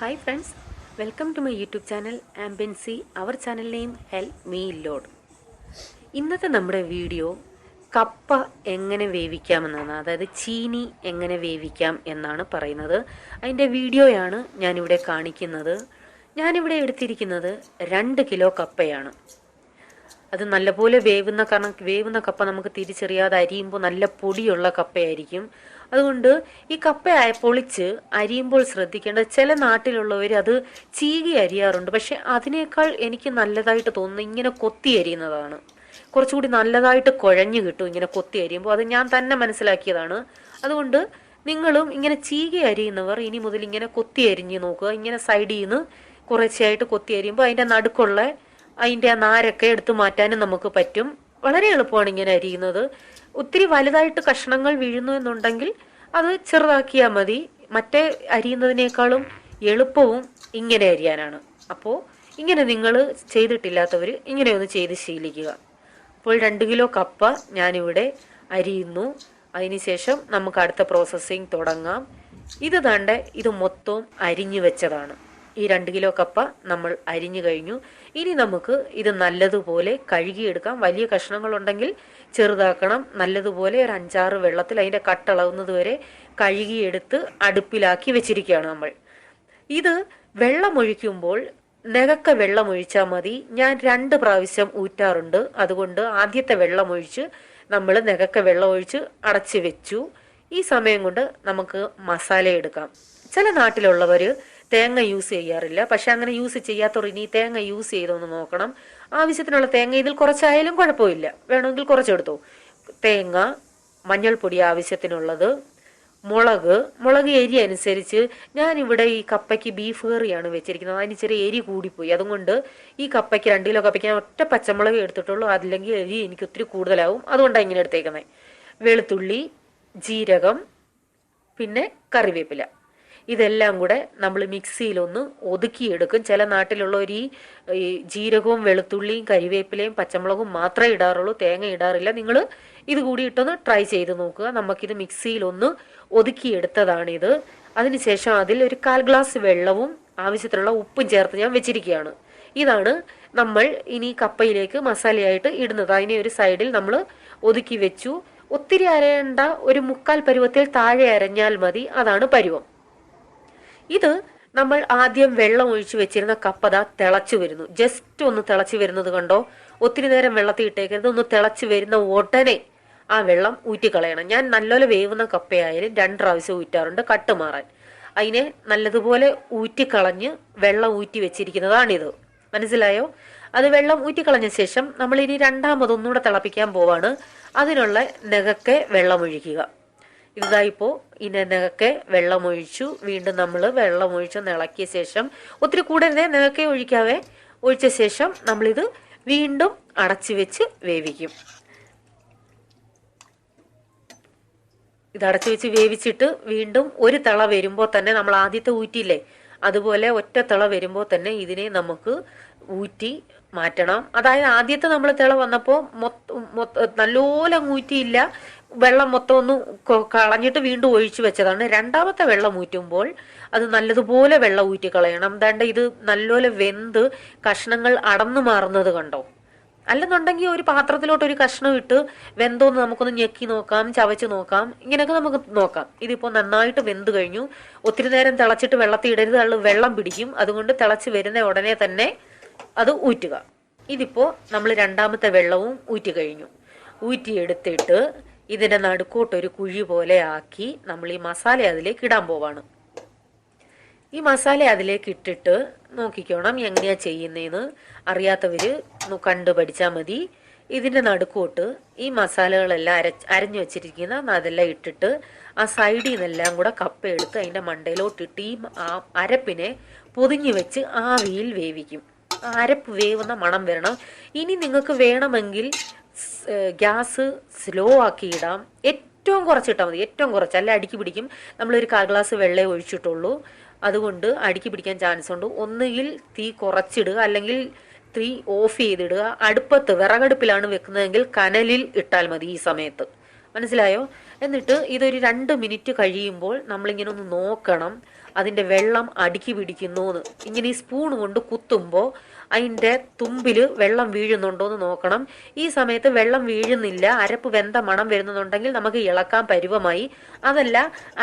Hi friends welcome to my YouTube channel ആംബൻസി our channel name help me lord ഇന്നത്തെ നമ്മുടെ video കപ്പ എങ്ങനെ വേവിക്കാമെന്നാണ് അതായത് ചീനി എങ്ങനെ വേവിക്കാം എന്നാണ് പറയുന്നത്. അതിന്റെ വീഡിയോയാണ് ഞാനിവിടെ കാണിക്കുന്നത്. ഞാനിവിടെ എടുത്തിരിക്കുന്നത് രണ്ട് കിലോ കപ്പയാണ്. അത് നല്ലപോലെ വേവുന്ന കാരണം വേവുന്ന കപ്പ നമുക്ക് തിരിച്ചറിയാതെ അരിയുമ്പോൾ നല്ല പൊടിയുള്ള കപ്പയായിരിക്കും. അതുകൊണ്ട് ഈ കപ്പ പൊളിച്ച് അരിയുമ്പോൾ ശ്രദ്ധിക്കേണ്ടത് ചില നാട്ടിലുള്ളവർ അത് ചീകി അരിയാറുണ്ട്. പക്ഷെ അതിനേക്കാൾ എനിക്ക് നല്ലതായിട്ട് തോന്നുന്നത് ഇങ്ങനെ കൊത്തി അരിയുന്നതാണ്. കുറച്ചുകൂടി നല്ലതായിട്ട് കുഴഞ്ഞു കിട്ടും ഇങ്ങനെ കൊത്തി അരിയുമ്പോൾ. അത് ഞാൻ തന്നെ മനസ്സിലാക്കിയതാണ്. അതുകൊണ്ട് നിങ്ങളും ഇങ്ങനെ ചീകി അരിയുന്നവർ ഇനി മുതൽ ഇങ്ങനെ കൊത്തി അരിഞ്ഞ് നോക്കുക. ഇങ്ങനെ സൈഡിൽ നിന്ന് കുറച്ചായിട്ട് കൊത്തി അരിയുമ്പോൾ അതിന്റെ നടുക്കുള്ള അതിന്റെ ആ നാരൊക്കെ എടുത്തു മാറ്റാനും നമുക്ക് പറ്റും. വളരെ എളുപ്പമാണ് ഇങ്ങനെ അരിയുന്നത്. ഒത്തിരി വലുതായിട്ട് കഷ്ണങ്ങൾ വീഴുന്നു എന്നുണ്ടെങ്കിൽ അത് ചെറുതാക്കിയാൽ മതി. മറ്റേ അരിയുന്നതിനേക്കാളും എളുപ്പവും ഇങ്ങനെ അരിയാനാണ്. അപ്പോൾ ഇങ്ങനെ നിങ്ങൾ ചെയ്തിട്ടില്ലാത്തവർ ഇങ്ങനെ ഒന്ന് ചെയ്ത് ശീലിക്കുക. അപ്പോൾ രണ്ട് കിലോ കപ്പ ഞാനിവിടെ അരിയുന്നു. അതിനുശേഷം നമുക്ക് അടുത്ത പ്രോസസ്സിങ് തുടങ്ങാം. ഇത് തണ്ട ഇത് മൊത്തവും അരിഞ്ഞു വെച്ചതാണ്. ഈ രണ്ട് കിലോ കപ്പ നമ്മൾ അരിഞ്ഞു കഴിഞ്ഞു. ഇനി നമുക്ക് ഇത് നല്ലതുപോലെ കഴുകിയെടുക്കാം. വലിയ കഷ്ണങ്ങളുണ്ടെങ്കിൽ ചെറുതാക്കണം. നല്ലതുപോലെ ഒരു അഞ്ചാറ് വെള്ളത്തിൽ അതിന്റെ കട്ടളവുന്നത് വരെ കഴുകിയെടുത്ത് അടുപ്പിലാക്കി വെച്ചിരിക്കുകയാണ് നമ്മൾ. ഇത് വെള്ളമൊഴിക്കുമ്പോൾ നെകക്ക വെള്ളമൊഴിച്ചാൽ മതി. ഞാൻ രണ്ട് പ്രാവശ്യം ഊറ്റാറുണ്ട്. അതുകൊണ്ട് ആദ്യത്തെ വെള്ളമൊഴിച്ച് നമ്മൾ നെകക്ക വെള്ളമൊഴിച്ച് അടച്ചു വെച്ചു. ഈ സമയം കൊണ്ട് നമുക്ക് മസാല എടുക്കാം. ചില നാട്ടിലുള്ളവർ തേങ്ങ യൂസ് ചെയ്യാറില്ല. പക്ഷെ അങ്ങനെ യൂസ് ചെയ്യാത്തവർ ഇനി തേങ്ങ യൂസ് ചെയ്തൊന്ന് നോക്കണം. ആവശ്യത്തിനുള്ള തേങ്ങ ഇതിൽ കുറച്ചായാലും കുഴപ്പമില്ല. വേണമെങ്കിൽ കുറച്ചെടുത്തു. തേങ്ങ മഞ്ഞൾപ്പൊടി ആവശ്യത്തിനുള്ളത് മുളക് മുളക് എരി അനുസരിച്ച് ഞാനിവിടെ ഈ കപ്പയ്ക്ക് ബീഫ് കറിയാണ് വെച്ചിരിക്കുന്നത്. അതിന് ചെറിയ എരി കൂടിപ്പോയി. അതുകൊണ്ട് ഈ കപ്പയ്ക്ക് രണ്ട് കിലോ കപ്പയ്ക്ക് ഞാൻ ഒറ്റ പച്ചമുളക് എടുത്തിട്ടുള്ളൂ. അതില്ലെങ്കിൽ എരി എനിക്ക് ഒത്തിരി കൂടുതലാവും. അതുകൊണ്ടാണ് ഇങ്ങനെ എടുത്തേക്കുന്നത് വെളുത്തുള്ളി ജീരകം പിന്നെ കറിവേപ്പില. ഇതെല്ലാം കൂടെ നമ്മൾ മിക്സിയിലൊന്ന് ഒതുക്കിയെടുക്കും. ചില നാട്ടിലുള്ള ഒരു ഈ ജീരകവും വെളുത്തുള്ളിയും കരിവേപ്പിലയും പച്ചമുളകും മാത്രമേ ഇടാറുള്ളൂ. തേങ്ങ ഇടാറില്ല. നിങ്ങൾ ഇത് കൂടി ഇട്ടൊന്ന് ട്രൈ ചെയ്ത് നോക്കുക. നമുക്കിത് മിക്സിയിലൊന്ന് ഒതുക്കിയെടുത്തതാണിത്. അതിനുശേഷം അതിൽ ഒരു കാൽ ഗ്ലാസ് വെള്ളവും ആവശ്യത്തിനുള്ള ഉപ്പും ചേർത്ത് ഞാൻ വെച്ചിരിക്കുകയാണ്. ഇതാണ് നമ്മൾ ഇനി കപ്പയിലേക്ക് മസാലയായിട്ട് ഇടുന്നത്. അതിനെ ഒരു സൈഡിൽ നമ്മൾ ഒതുക്കി വെച്ചു. ഒത്തിരി അരയേണ്ട ഒരു മുക്കാൽ പരുവത്തിൽ താഴെ അരഞ്ഞാൽ മതി. അതാണ് പരുവം. ഇത് നമ്മൾ ആദ്യം വെള്ളം ഒഴിച്ചു വെച്ചിരുന്ന കപ്പത തിളച്ചു വരുന്നു. ജസ്റ്റ് ഒന്ന് തിളച്ചു വരുന്നത് കണ്ടോ? ഒത്തിരി നേരം വെള്ളത്തിൽ ഇട്ടേക്കരുത്. ഒന്ന് തിളച്ചു വരുന്ന ഉടനെ ആ വെള്ളം ഊറ്റിക്കളയണം. ഞാൻ നല്ലപോലെ വേവുന്ന കപ്പയായാലും രണ്ട് പ്രാവശ്യം ഊറ്റാറുണ്ട് കട്ട് മാറാൻ. അതിനെ നല്ലതുപോലെ ഊറ്റിക്കളഞ്ഞ് വെള്ളം ഊറ്റി വെച്ചിരിക്കുന്നതാണിത്. മനസ്സിലായോ? അത് വെള്ളം ഊറ്റിക്കളഞ്ഞ ശേഷം നമ്മൾ ഇനി രണ്ടാമതൊന്നുകൂടെ തിളപ്പിക്കാൻ പോവാണ്. അതിനുള്ള നെകക്കെ വെള്ളമൊഴിക്കുക ഇതായിപ്പോ ഇതിനൊക്കെ വെള്ളമൊഴിച്ചു. വീണ്ടും നമ്മൾ വെള്ളമൊഴിച്ച് ഇളക്കിയ ശേഷം ഒത്തിരി കൂടരുതേ നിനക്കെ ഒഴിക്കാവേ. ഒഴിച്ച ശേഷം നമ്മളിത് വീണ്ടും അടച്ചു വെച്ച് വേവിക്കും. ഇത് അടച്ചു വെച്ച് വേവിച്ചിട്ട് വീണ്ടും ഒരു തള വരുമ്പോൾ തന്നെ നമ്മൾ ആദ്യത്തെ ഊറ്റിയില്ലേ? അതുപോലെ ഒറ്റ തിള വരുമ്പോൾ തന്നെ ഇതിനെ നമുക്ക് ഊറ്റി മാറ്റണം. അതായത് ആദ്യത്തെ നമ്മൾ തിള വന്നപ്പോൾ മൊത്തം നല്ലോലം ഊറ്റിയില്ല. വെള്ളം മൊത്തം ഒന്ന് കളഞ്ഞിട്ട് വീണ്ടും ഒഴിച്ചു വെച്ചതാണ്. രണ്ടാമത്തെ വെള്ളം ഊറ്റുമ്പോൾ അത് നല്ലതുപോലെ വെള്ളം ഊറ്റി കളയണം. ദാണ്ട് ഇത് നല്ലപോലെ വെന്ത് കഷ്ണങ്ങൾ അടന്നു മാറുന്നത് കണ്ടോ? അല്ലെന്നുണ്ടെങ്കിൽ ഒരു പാത്രത്തിലോട്ട് ഒരു കഷ്ണം ഇട്ട് വെന്തോന്ന് നമുക്കൊന്ന് ഞെക്കി നോക്കാം ചവച്ച് നോക്കാം. ഇങ്ങനെയൊക്കെ നമുക്ക് നോക്കാം. ഇതിപ്പോ നന്നായിട്ട് വെന്ത് കഴിഞ്ഞു. ഒത്തിരി നേരം തിളച്ചിട്ട് വെള്ളത്തിൽ ഇടരുത്. അത് വെള്ളം പിടിക്കും. അതുകൊണ്ട് തിളച്ച് വരുന്ന ഉടനെ തന്നെ അത് ഊറ്റുക. ഇതിപ്പോ നമ്മൾ രണ്ടാമത്തെ വെള്ളവും ഊറ്റി കഴിഞ്ഞു. ഊറ്റിയെടുത്തിട്ട് ഇതിന്റെ നടുക്കോട്ടൊരു കുഴി പോലെ ആക്കി നമ്മൾ ഈ മസാല അതിലേക്ക് ഇടാൻ പോവാണ്. ഈ മസാല അതിലേക്ക് ഇട്ടിട്ട് നോക്കിക്കോണം എങ്ങനെയാ ചെയ്യുന്നതെന്ന് അറിയാത്തവര് കണ്ടു പഠിച്ചാൽ മതി. ഇതിന്റെ നടുക്കോട്ട് ഈ മസാലകളെല്ലാം അര അരഞ്ഞു വെച്ചിരിക്കുന്ന അതെല്ലാം ഇട്ടിട്ട് ആ സൈഡിൽ നിന്നെല്ലാം കൂടെ കപ്പ എടുത്ത് അതിന്റെ മണ്ടയിലോട്ടിട്ട് ഈ അരപ്പിനെ പൊതിഞ്ഞു വെച്ച് ആവിയിൽ വേവിക്കും. അരപ്പ് വേവുന്ന മണം വരണം. ഇനി നിങ്ങൾക്ക് വേണമെങ്കിൽ ഗ്യാസ് സ്ലോ ആക്കി ഇടാം ഏറ്റവും കുറച്ചിട്ടാൽ മതി. ഏറ്റവും കുറച്ച്. അല്ല അടുക്കി പിടിക്കും. നമ്മളൊരു കാൽ ഗ്ലാസ് വെള്ളേ ഒഴിച്ചിട്ടുള്ളൂ. അതുകൊണ്ട് അടുക്കി പിടിക്കാൻ ചാൻസ് ഉണ്ട്. ഒന്നുകിൽ തീ കുറച്ചിടുക അല്ലെങ്കിൽ തീ ഓഫ് ചെയ്തിടുക. അടുപ്പത്ത് വിറകടുപ്പിലാണ് വെക്കുന്നതെങ്കിൽ കനലിൽ ഇട്ടാൽ മതി ഈ സമയത്ത്. മനസ്സിലായോ? എന്നിട്ട് ഇതൊരു രണ്ട് മിനിറ്റ് കഴിയുമ്പോൾ നമ്മളിങ്ങനെ ഒന്ന് നോക്കണം. അതിന്റെ വെള്ളം അടുക്കി പിടിക്കുന്നു എന്ന് ഇങ്ങനെ ഈ സ്പൂൺ കൊണ്ട് കുത്തുമ്പോൾ അതിന്റെ തുമ്പിൽ വെള്ളം വീഴുന്നുണ്ടോ എന്ന് നോക്കണം. ഈ സമയത്ത് വെള്ളം വീഴുന്നില്ല അരപ്പ് വെന്ത മണം വരുന്നുണ്ടെങ്കിൽ നമുക്ക് ഇളക്കാൻ പരുവമായി. അതല്ല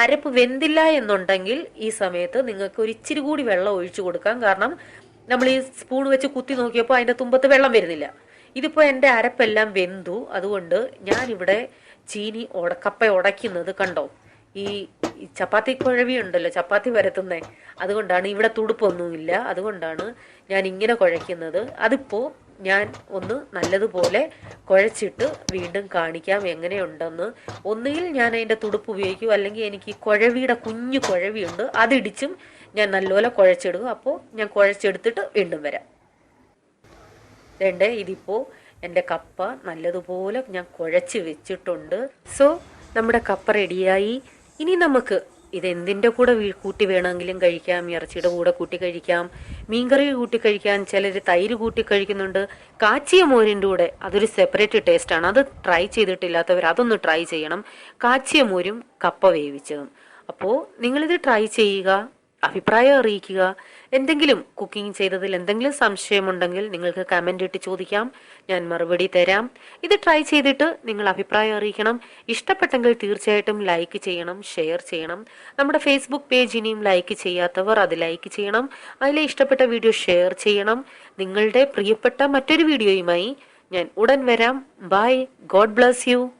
അരപ്പ് വെന്തില്ല എന്നുണ്ടെങ്കിൽ ഈ സമയത്ത് നിങ്ങൾക്ക് ഒരു ഇച്ചിരി കൂടി വെള്ളം ഒഴിച്ചു കൊടുക്കാം. കാരണം നമ്മൾ ഈ സ്പൂൺ വെച്ച് കുത്തി നോക്കിയപ്പോൾ അതിന്റെ തുമ്പത്ത് വെള്ളം വരുന്നില്ല. ഇതിപ്പോൾ എന്റെ അരപ്പെല്ലാം വെന്തു. അതുകൊണ്ട് ഞാനിവിടെ ചീനി ഉട കപ്പ ഉടയ്ക്കുന്നത് കണ്ടോ? ഈ ഈ ചപ്പാത്തി കുഴവി ഉണ്ടല്ലോ ചപ്പാത്തി വരത്തുന്നേ അതുകൊണ്ടാണ് ഇവിടെ തുടുപ്പൊന്നുമില്ല. അതുകൊണ്ടാണ് ഞാൻ ഇങ്ങനെ കുഴയ്ക്കുന്നത്. അതിപ്പോൾ ഞാൻ ഒന്ന് നല്ലതുപോലെ കുഴച്ചിട്ട് വീണ്ടും കാണിക്കാം എങ്ങനെയുണ്ടെന്ന്. ഒന്നുകിൽ ഞാൻ അതിന്റെ തുടുപ്പ് ഉപയോഗിക്കും അല്ലെങ്കിൽ എനിക്ക് കുഴവിയുടെ കുഞ്ഞു കുഴവിയുണ്ട് അതിടിച്ചും ഞാൻ നല്ലപോലെ കുഴച്ചെടുക്കും അപ്പോൾ ഞാൻ കുഴച്ചെടുത്തിട്ട് വീണ്ടും വരാം. വേണ്ടേ ഇതിപ്പോൾ എന്റെ കപ്പ നല്ലതുപോലെ ഞാൻ കുഴച്ച് വെച്ചിട്ടുണ്ട്. സോ നമ്മുടെ കപ്പ റെഡിയായി. ഇനി നമുക്ക് ഇത് എന്തിന്റെ കൂടെ കൂട്ടി വേണമെങ്കിലും കഴിക്കാം ഇറച്ചിയുടെ കൂടെ കൂട്ടി കഴിക്കാം മീൻകറി കൂട്ടി കഴിക്കാം ചിലർ തൈര് കൂട്ടി കഴിക്കുന്നുണ്ട്. കാച്ചിയ മോരിന്റെ കൂടെ അതൊരു സെപ്പറേറ്റ് ടേസ്റ്റാണ് അത് ട്രൈ ചെയ്തിട്ടില്ലാത്തവർ അതൊന്ന് ട്രൈ ചെയ്യണം. കാച്ചിയ മോരും കപ്പ വേവിച്ചതും. അപ്പോൾ നിങ്ങളിത് ട്രൈ ചെയ്യുക. അഭിപ്രായം അറിയിക്കുക. എന്തെങ്കിലും കുക്കിംഗ് ചെയ്തതിൽ എന്തെങ്കിലും സംശയമുണ്ടെങ്കിൽ നിങ്ങൾക്ക് കമന്റ് ഇട്ട് ചോദിക്കാം. ഞാൻ മറുപടി തരാം. ഇത് ട്രൈ ചെയ്തിട്ട് നിങ്ങൾ അഭിപ്രായം അറിയിക്കണം. ഇഷ്ടപ്പെട്ടെങ്കിൽ തീർച്ചയായിട്ടും ലൈക്ക് ചെയ്യണം ഷെയർ ചെയ്യണം. നമ്മുടെ ഫേസ്ബുക്ക് പേജ് ഇനിയും ലൈക്ക് ചെയ്യാത്തവർ അത് ലൈക്ക് ചെയ്യണം. അതിലെ ഇഷ്ടപ്പെട്ട വീഡിയോ ഷെയർ ചെയ്യണം. നിങ്ങളുടെ പ്രിയപ്പെട്ട മറ്റൊരു വീഡിയോയുമായി ഞാൻ ഉടൻ വരാം. By God bless you